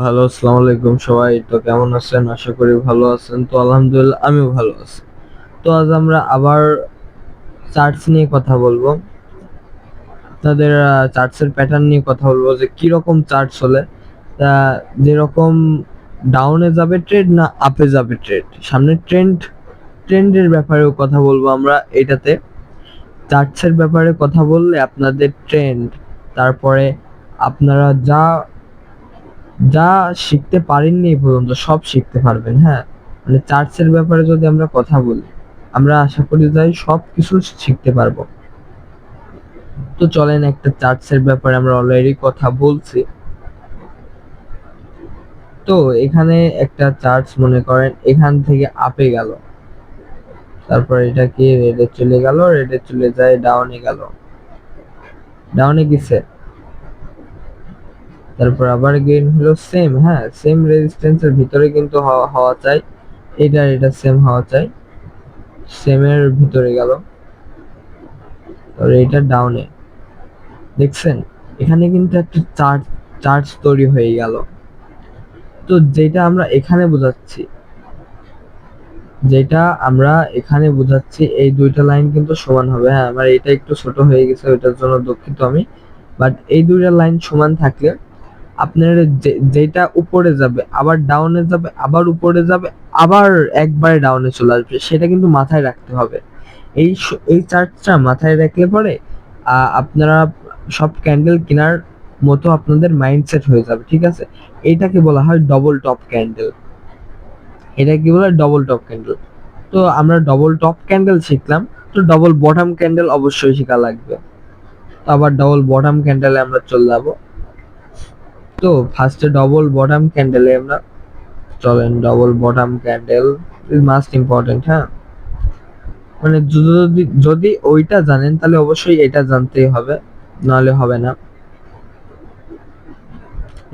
Hello, আসসালামু আলাইকুম সবাই। তো কেমন আছেন? আশা করি ভালো আছেন। তো আলহামদুলিল্লাহ, আমিও ভালো আছি। তো আজ আমরা আবার চার্টস নিয়ে কথা বলব। তাদের চার্টসের প্যাটার্ন নিয়ে কথা বলব যে কি রকম চার্টস হলে, তা যেরকম ডাউনে যাবে ট্রেড না আপে যাবে ট্রেড সামনে ট্রেন্ড ট্রেন্ডের ব্যাপারেও কথা বলব আমরা এটাতে। চার্টসের ব্যাপারে কথা বললে আপনাদের ট্রেন্ড তারপরে আপনারা যা যা শিখতে পারেননি এই পর্যন্ত, সব শিখতে পারবেন হ্যাঁ? মানে চার্টসের ব্যাপারে যদি আমরা কথা বলি, আমরা আশা করি যাই সব কিছু শিখতে পারব। তো চলেন একটা চার্টসের ব্যাপারে আমরা অলরেডি কথা বলছি। তো এখানে একটা চার্টস মনে করেন, এখান থেকে আপে গেল। তারপর এটা কি রেডে চলে গেল, রেডে চলে যায় ডাউনে গেল। ডাউনে গেছে। তারপর আবার গেইন হলো সেম হ্যাঁ সেম রেজিস্ট্যান্সের ভিতরে কিন্তু হওয়া চাই। এটা এটা সেম হওয়া চাই। সেমের ভিতরে গেল। তারপরে এটা ডাউনে দেখছেন, এখানে কিন্তু একটা চার্জ চার্জ তৈরি হয়ে গেল। তো যেটা আমরা এখানে বোঝাচ্ছি, যেটা আমরা এখানে বোঝাচ্ছি, এই দুইটা লাইন কিন্তু সমান হবে। হ্যাঁ আমার এটা একটু ছোট হয়ে গেছে, ওইটার জন্য দুঃখিত আমি। বাট এই দুইটা লাইন সমান থাকলে আপনার যেটা উপরে যাবে, আবার ডাউনে যাবে, আবার উপরে যাবে, আবার একবারে ডাউনে চলে আসবে, সেটা কিন্তু মাথায় রাখতে হবে। এই এই চার্টটা মাথায় রাখলে পরে আপনারা সব ক্যান্ডেল কেনার মতো আপনাদের মাইন্ডসেট হয়ে যাবে, ঠিক আছে? এটাকে বলা হয় ডবল টপ ক্যান্ডেল এটা কি বলে? ডবল টপ ক্যান্ডেল তো আমরা ডবল টপ ক্যান্ডেল শিখলাম, তো ডবল বটম ক্যান্ডেল অবশ্যই শেখা লাগবে। তো আবার ডবল বটম ক্যান্ডেলে আমরা চলে যাব। তো ফার্স্টে ডবল বটম ক্যান্ডেলে আমরা চলেন double bottom candle is must important হ্যাঁ? মানে যদি যদি ওইটা জানেন তাহলে অবশ্যই এটা জানতেই হবে, নাহলে হবে না।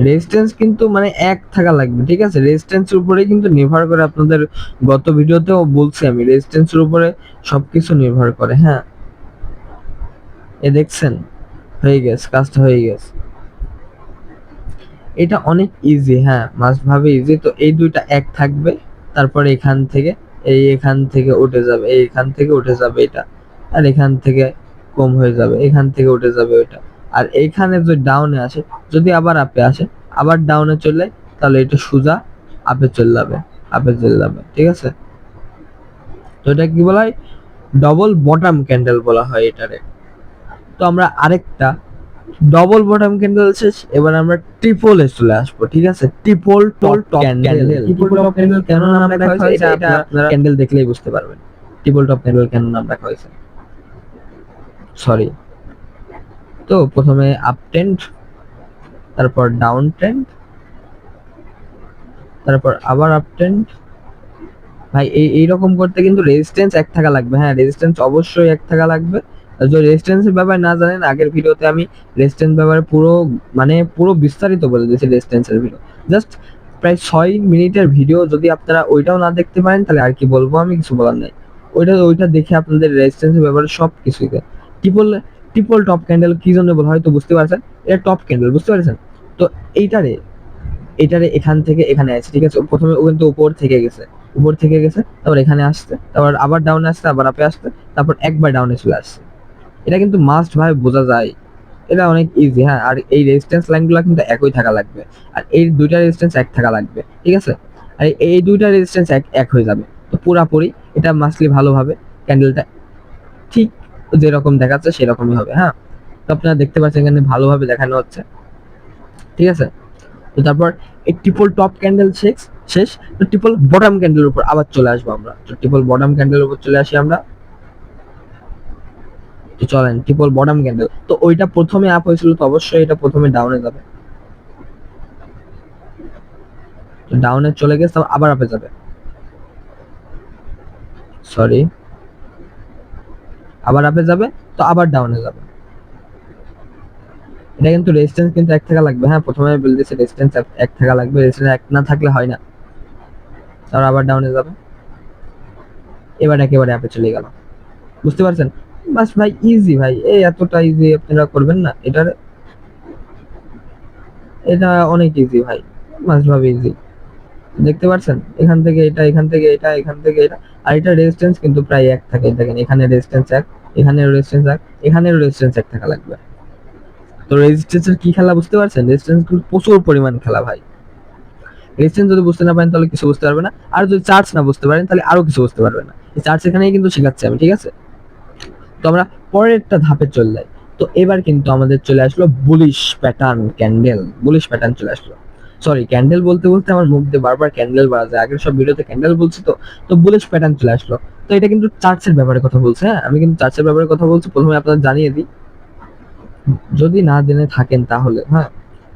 রেজিস্ট্যান্স কিন্তু মানে এক থাকা লাগবে, ঠিক আছে? রেজিস্ট্যান্সের উপরে কিন্তু নির্ভর করে আপনাদের, গত ভিডিওতেও বলছি আমি রেজিস্ট্যান্সের উপরে সবকিছু নির্ভর করে হ্যাঁ? এ দেখছেন? হয়ে গেছে, কাজটা হয়ে গেছে। এটা অনেক ইজি হ্যাঁ মাস্ট ভাবে ইজি তো এই দুইটা এক থাকবে, তারপর এখান থেকে, এই এখান থেকে উঠে যাবে, এই এখান থেকে উঠে যাবে এটা, আর এখান থেকে কম হয়ে যাবে, এখান থেকে উঠে যাবে ওইটা। আর এইখানে যদি ডাউনে আসে, যদি আবার আপে আসে, আবার ডাউনে চলে, তাহলে এটা সোজা আপে চলে যাবে আপে চলে যাবে, ঠিক আছে? তো এটা কি বলা হয়? ডবল বটম ক্যান্ডেল বলা হয় এটারে। তো আমরা আরেকটা ডবল বটম ক্যান্ডেল শেষ এবার আমরা ট্রিপলে চলে আসব ঠিক আছে? Triple tall top candle triple top candle কেন নাম রাখা হয়েছে? এটা আপনারা ক্যান্ডেল দেখলেই বুঝতে পারবেন। ট্রিপল টপ ক্যান্ডেল কেন নাম রাখা হয়েছে? সরি তো প্রথমে আপ ট্রেন্ড তারপর ডাউন ট্রেন্ড তারপর আবার আপ ট্রেন্ড ভাই এই এইরকম করতে কিন্তু রেজিস্ট্যান্স এক থাকা লাগবে। হ্যাঁ রেজিস্ট্যান্স অবশ্যই এক থাকা লাগবে। যদি রেজিস্ট্যান্সের ব্যাপারে না জানেন, আগের ভিডিওতে আমি রেজিস্ট্যান্স ব্যাপারে পুরো মানে পুরো বিস্তারিত বলে দিয়েছি রেজিস্ট্যান্সের ভিডিও জাস্ট প্রায় ছয় মিনিটের ভিডিও যদি আপনারা ওইটাও না দেখতে পারেন, তাহলে আর কি বলব আমি, কিছু বলার নাই। ওইটা ওইটা দেখে আপনাদের রেজিস্ট্যান্সের ব্যাপারে সব কিছুই ট্রিপল ট্রিপল টপ ক্যান্ডেল কি জন্য বলা হয়তো বুঝতে পারছেন? এটা টপ ক্যান্ডেল বুঝতে পারছেন? তো এইটারে এটারে এখান থেকে, এখানে আছে, ঠিক আছে? প্রথমে ও কিন্তু উপর থেকে গেছে। উপর থেকে গেছে, তারপর এখানে আসছে, তারপর আবার ডাউনে আসছে, আবার আপে আসছে, তারপর একবার ডাউনে চলে আসছে। এটা কিন্তু মাস্ট ভাবে বোঝা যায়। এটা অনেক ইজি হ্যাঁ? আর এই রেজিস্ট্যান্স লাইনগুলো কিন্তু একই থাকা লাগবে। আর এই দুইটা রেজিস্ট্যান্স এক থাকা লাগবে, ঠিক আছে? আর এই দুইটা রেজিস্ট্যান্স এক এক হয়ে যাবে। তো পুরাপুরি এটা মাসলি ভালোভাবে ক্যান্ডেলটা ঠিক যেরকম দেখাচ্ছে সেরকমই হবে হ্যাঁ? তো আপনারা দেখতে পাচ্ছেন এখানে ভালোভাবে দেখানো হচ্ছে, ঠিক আছে? তো তারপর এই ট্রিপল টপ ক্যান্ডেল শেষ শেষ। তো ট্রিপল বটম ক্যান্ডেলের উপর আবার চলে আসব আমরা। তো ট্রিপল বটম ক্যান্ডেলের উপর চলে আসি আমরা। চলেন ট্রিপল বটম ক্যান্ডেল তো ওইটা প্রথমে আপ হয়েছিল তো অবশ্যই এটা প্রথমে ডাউনে যাবে। ডাউনে চলে গেছে আবার আপে যাবে। সরি আবার আপে যাবে, তো আবার ডাউনে যাবে। এটা কিন্তু রেজিস্ট্যান্স কিন্তু এক থাকা লাগবে। হ্যাঁ প্রথমে বলতেছে রেজিস্ট্যান্স এক থাকা লাগবে রেজিস্ট্যান্স এক না থাকলে হয় না। তারপর আবার ডাউনে যাবে। এবার একেবারে আপে চলে গেল বুঝতে পারছেন? বাস ভাই ইজি ভাই। এই এতটা ইজি আপনারা করবেন না। এটার, এটা অনেক ইজি ভাই। মাস্ট ভাবে ইজি দেখতে পাচ্ছেন? এখান থেকে এটা, এখান থেকে এটা, এখান থেকে এটা। আর এটা রেজিস্ট্যান্স কিন্তু প্রায় এক থাকে। দেখেন, এখানে রেজিস্ট্যান্স এক, এখানে রেজিস্ট্যান্স এক, এখানে রেজিস্ট্যান্স এক থাকা লাগবে। তো রেজিস্ট্যান্সের কি খেলা বুঝতে পারছেন? রেজিস্ট্যান্স কিন্তু প্রচুর পরিমাণ খেলা ভাই। রেজিস্ট্যান্স যদি বুঝতে না পারেন, তাহলে কিছু বুঝতে পারবে না। আর যদি চার্জ না বুঝতে পারেন, তাহলে আরও কিছু বুঝতে পারবে না। এই চার্জ এখানেই কিন্তু শেখাচ্ছি আমি, ঠিক আছে? তো আমরা পরেরটা ধাপে চলে যাই। তো এবার কিন্তু আমাদের চলে আসলো bullish pattern candle bullish pattern চলে আসলো। সরি ক্যান্ডেল বলতে বলতে আমার মুখ দিয়ে বারবার ক্যান্ডেল বাড়া যায়। আগের সব ভিডিওতে ক্যান্ডেল বলছি তো তো বুলিশ প্যাটার্ন চলে আসলো। তো এটা কিন্তু চার্চের ব্যাপারে কথা বলছে হ্যাঁ? আমি কিন্তু চার্চের ব্যাপারে কথা বলছি, প্রথমে আপনাদের জানিয়ে দিই। যদি না জেনে থাকেন তাহলে হ্যাঁ?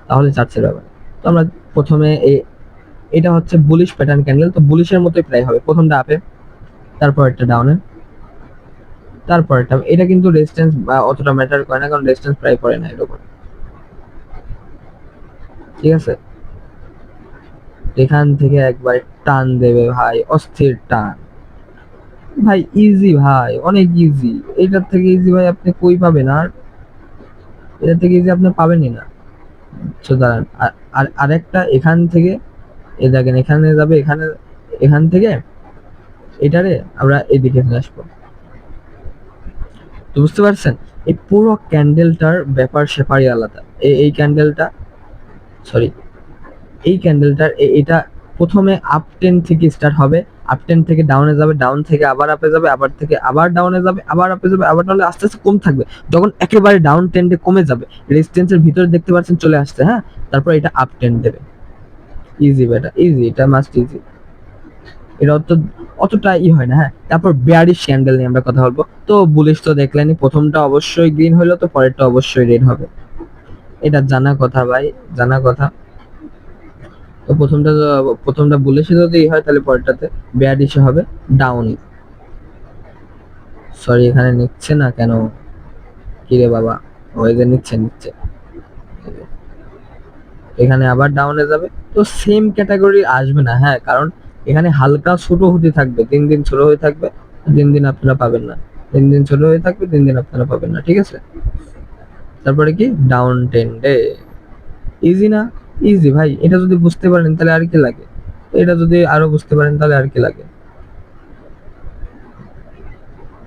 তাহলে চার্চের ব্যাপারে। তো আমরা প্রথমে এটা হচ্ছে বুলিশ প্যাটার্ন ক্যান্ডেল তো বুলিশের মতোই প্রায় হবে। প্রথমটা আপে তারপর একটা ডাউনে তারপর এটা কিন্তু রেজিস্ট্যান্স বা অতটা ম্যাটার করে না, কারণ রেজিস্ট্যান্স প্রায় পড়ে না এরকম। ঠিক আছে? এখান থেকে একবার টান দেবে ভাই, অস্থির টান। ভাই ইজি ভাই, অনেক ইজি এটার থেকে ইজি ভাই আপনি কই পাবেন আর? এটার থেকে ইজি আপনি পাবেনই না। আর- আর, আরেকটা এখান থেকে, এ দেখেন, এখানে যাবে, এখানে, এখান থেকে, এটারে আমরা এদিকে নিয়ে আসব। তো বুঝতে পারছেন? এই পুরো ক্যান্ডেলটার ব্যাপার সেপারই আলাদা। এই ক্যান্ডেলটা সরি এই ক্যান্ডেলটার এটা প্রথমে আপ টেন থেকে স্টার্ট হবে। আপ টেন থেকে ডাউনে যাবে ডাউন থেকে আবার আপে যাবে, আবার থেকে আবার ডাউনে যাবে, আবার আপে যাবে, আবার ডাউনে আস্তে আস্তে কম থাকবে। যখন একেবারে ডাউন টেন্ডে কমে যাবে রেজিস্ট্যান্সের ভিতরে দেখতে পাচ্ছেন চলে আসছে হ্যাঁ? তারপর এটা আপ টেন দেবে। ইজি বেটা ইজি এটা মাস্ট ইজি এটা অত অতটা ই হয় না হ্যাঁ? তারপর বেয়ারিশ ক্যান্ডেল নিয়ে আমরা কথা বলব। তো বুলিশ তো দেখলেনি প্রথমটা অবশ্যই গ্রিন হলো তো পরেরটা অবশ্যই রেড হবে। এটা জানা কথা ভাই, জানা কথা। তো প্রথমটা প্রথমটা বুলিশে যদি ই হয় তাহলে পরেরটাতে বেয়ারিশে হবে ডাউন সরি এখানে নিচ্ছে না কেন? কি রে বাবা ওই নিচ্ছে নিচ্ছে। এখানে আবার ডাউনে যাবে। তো সেম ক্যাটাগরি আসবে না হ্যাঁ? কারণ এখানে হালকা ছোট হতে থাকবে দিন দিন ছোট হয়ে থাকবে দিন দিন আপনারা পাবেন না। দিন দিন ছোট হয়ে থাকবে দিন দিন আপনারা পাবেন না, ঠিক আছে? তারপরে কি? ডাউন টেন্ডে ইজি না? ইজি ভাই, এটা যদি বুঝতে পারেন তাহলে আর কি লাগে? এটা যদি আরও বুঝতে পারেন তাহলে আর কি লাগে?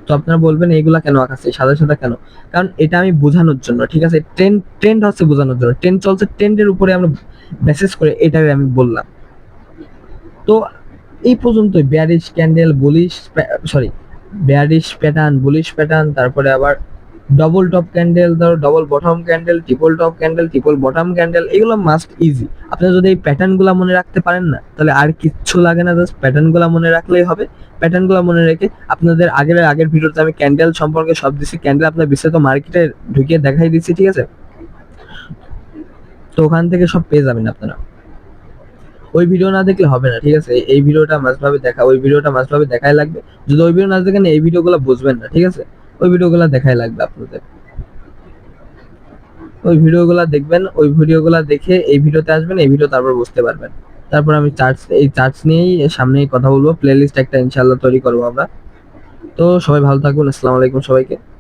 তো আপনারা বলবেন, এইগুলা কেন আঁকাচ্ছে? সাদা সাদা কেন? কারণ এটা আমি বোঝানোর জন্য, ঠিক আছে? ট্রেন্ড ট্রেন্ড হচ্ছে বোঝানোর জন্য। ট্রেন্ড চলছে ট্রেন্ডের উপরে আমরা মেসেজ করে এটাই আমি বললাম। তো এই পর্যন্তই। Bearish candle bullish sorry bearish pattern bullish pattern তারপরে আবার ডবল টপ ক্যান্ডেল ধরো double bottom candle triple top candle triple bottom candle এগুলো মাস্ট ইজি আপনি যদি এই প্যাটার্নগুলা মনে রাখতে পারেন না, তাহলে আর কিচ্ছু লাগে না জাস্ট প্যাটার্নগুলা মনে রাখলেই হবে। প্যাটার্নগুলা মনে রেখে আপনাদের আগের আগের ভিডিওতে আমি ক্যান্ডেল সম্পর্কে সব দিচ্ছি ক্যান্ডেল আপনার বিস্তারিত মার্কেটে ঢুকিয়ে দেখাই দিচ্ছি ঠিক আছে? তো ওখান থেকে সব পেয়ে যাবেন আপনারা। ওই ভিডিও না দেখলে হবে না, ঠিক আছে? এই- ভিডিওটা মাস্ট ভাবে দেখা, ওই ভিডিওটা মাস্ট ভাবে দেখাই লাগবে। যদি ওই ভিডিও না দেখেন, এই ভিডিওগুলো বুঝবেন না, ঠিক আছে? ওই ভিডিওগুলো দেখাই লাগবে আপনাদের। ওই ভিডিওগুলো দেখবেন, ওই ভিডিওগুলো দেখে এই ভিডিওতে আসবেন, এই ভিডিও তারপর বুঝতে পারবেন। তারপর আমি চার্জ এই চার্জ নিয়েই সামনেই কথা বলব প্লেলিস্ট একটা ইনশাআল্লাহ তৈরি করব আমরা। তো সবাই ভালো থাকবেন আসসালামু আলাইকুম সবাইকে।